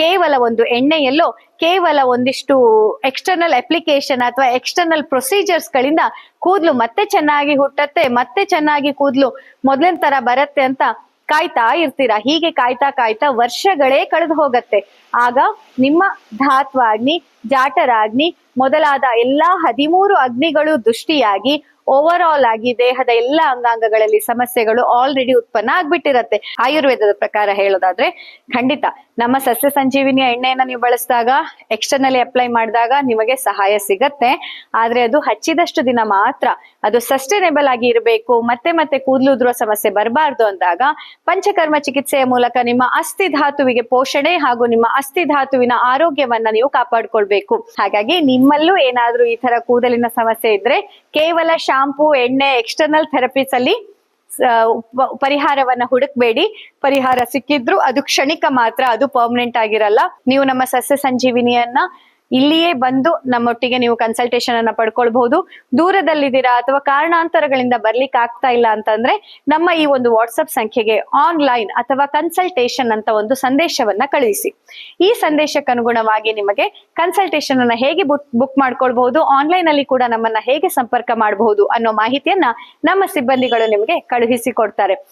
ಕೇವಲ ಒಂದು ಎಣ್ಣೆಯಲ್ಲೋ, ಕೇವಲ ಒಂದಿಷ್ಟು ಎಕ್ಸ್ಟರ್ನಲ್ ಅಪ್ಲಿಕೇಶನ್ ಅಥವಾ ಎಕ್ಸ್ಟರ್ನಲ್ ಪ್ರೊಸೀಜರ್ಸ್ ಗಳಿಂದ ಕೂದಲು ಮತ್ತೆ ಚೆನ್ನಾಗಿ ಹುಟ್ಟತ್ತೆ, ಮತ್ತೆ ಚೆನ್ನಾಗಿ ಕೂದಲು ಮೊದಲಿನ ತರ ಬರತ್ತೆ ಅಂತ ಕಾಯ್ತಾ ಇರ್ತೀರಾ? ಹೀಗೆ ಕಾಯ್ತಾ ಕಾಯ್ತಾ ವರ್ಷಗಳೇ ಕಳೆದು ಹೋಗತ್ತೆ. ಆಗ ನಿಮ್ಮ ಧಾತ್ವಾಗ್ನಿ, ಜಾಟರಾಗ್ನಿ ಮೊದಲಾದ ಎಲ್ಲಾ ಹದಿಮೂರು ಅಗ್ನಿಗಳು ದೃಷ್ಟಿಯಾಗಿ ಓವರ್ ಆಲ್ ಆಗಿ ದೇಹದ ಎಲ್ಲ ಅಂಗಾಂಗಗಳಲ್ಲಿ ಸಮಸ್ಯೆಗಳು ಆಲ್ರೆಡಿ ಉತ್ಪನ್ನ ಆಗ್ಬಿಟ್ಟಿರತ್ತೆ. ಆಯುರ್ವೇದದ ಪ್ರಕಾರ ಹೇಳೋದಾದ್ರೆ, ಖಂಡಿತ ನಮ್ಮ ಸಸ್ಯ ಸಂಜೀವಿನಿಯ ಎಣ್ಣೆಯನ್ನ ನೀವು ಬಳಸಿದಾಗ ಎಕ್ಸ್ಟರ್ನಲಿ ಅಪ್ಲೈ ಮಾಡಿದಾಗ ನಿಮಗೆ ಸಹಾಯ ಸಿಗತ್ತೆ. ಆದ್ರೆ ಅದು ಹಚ್ಚಿದಷ್ಟು ದಿನ ಮಾತ್ರ ಅದು ಸಸ್ಟೈನೇಬಲ್ ಆಗಿ ಇರಬೇಕು, ಮತ್ತೆ ಮತ್ತೆ ಕೂದಲು ಉದುರುವ ಸಮಸ್ಯೆ ಬರಬಾರ್ದು ಅಂದಾಗ, ಪಂಚಕರ್ಮ ಚಿಕಿತ್ಸೆಯ ಮೂಲಕ ನಿಮ್ಮ ಅಸ್ಥಿ ಧಾತುವಿಗೆ ಪೋಷಣೆ ಹಾಗೂ ನಿಮ್ಮ ಅಸ್ಥಿ ಧಾತುವಿನ ಆರೋಗ್ಯವನ್ನ ನೀವು ಕಾಪಾಡ್ಕೊಳ್ಬೇಕು. ಹಾಗಾಗಿ ನಿಮ್ಮಲ್ಲೂ ಏನಾದ್ರೂ ಈ ತರ ಕೂದಲಿನ ಸಮಸ್ಯೆ ಇದ್ರೆ ಕೇವಲ ಶಾಂಪೂ, ಎಣ್ಣೆ ಎಕ್ಸ್ಟರ್ನಲ್ ಥೆರಪೀಸ್ ಅಲ್ಲಿ ಪರಿಹಾರವನ್ನ ಹುಡುಕ್ಬೇಡಿ. ಪರಿಹಾರ ಸಿಕ್ಕಿದ್ರು ಅದು ಕ್ಷಣಿಕ ಮಾತ್ರ, ಅದು ಪರ್ಮನೆಂಟ್ ಆಗಿರಲ್ಲ. ನೀವು ನಮ್ಮ ಸಸ್ಯ ಸಂಜೀವಿನಿಯನ್ನ ಇಲ್ಲಿಯೇ ಬಂದು ನಮ್ಮೊಟ್ಟಿಗೆ ನೀವು ಕನ್ಸಲ್ಟೇಷನ್ ಅನ್ನ ಪಡ್ಕೊಳ್ಬಹುದು. ದೂರದಲ್ಲಿದ್ದೀರಾ ಅಥವಾ ಕಾರಣಾಂತರಗಳಿಂದ ಬರ್ಲಿಕ್ಕೆ ಆಗ್ತಾ ಇಲ್ಲ ಅಂತಂದ್ರೆ ನಮ್ಮ ಈ ಒಂದು ವಾಟ್ಸಪ್ ಸಂಖ್ಯೆಗೆ ಆನ್ಲೈನ್ ಅಥವಾ ಕನ್ಸಲ್ಟೇಷನ್ ಅಂತ ಒಂದು ಸಂದೇಶವನ್ನ ಕಳುಹಿಸಿ. ಈ ಸಂದೇಶಕ್ಕೆ ಅನುಗುಣವಾಗಿ ನಿಮಗೆ ಕನ್ಸಲ್ಟೇಷನ್ ಅನ್ನ ಹೇಗೆ ಬುಕ್ ಬುಕ್ ಮಾಡ್ಕೊಳ್ಬಹುದು ಆನ್ಲೈನ್ ಅಲ್ಲಿ ಕೂಡ ನಮ್ಮನ್ನ ಹೇಗೆ ಸಂಪರ್ಕ ಮಾಡಬಹುದು ಅನ್ನೋ ಮಾಹಿತಿಯನ್ನ ನಮ್ಮ ಸಿಬ್ಬಂದಿಗಳು ನಿಮಗೆ ಕಳುಹಿಸಿ ಕೊಡ್ತಾರೆ.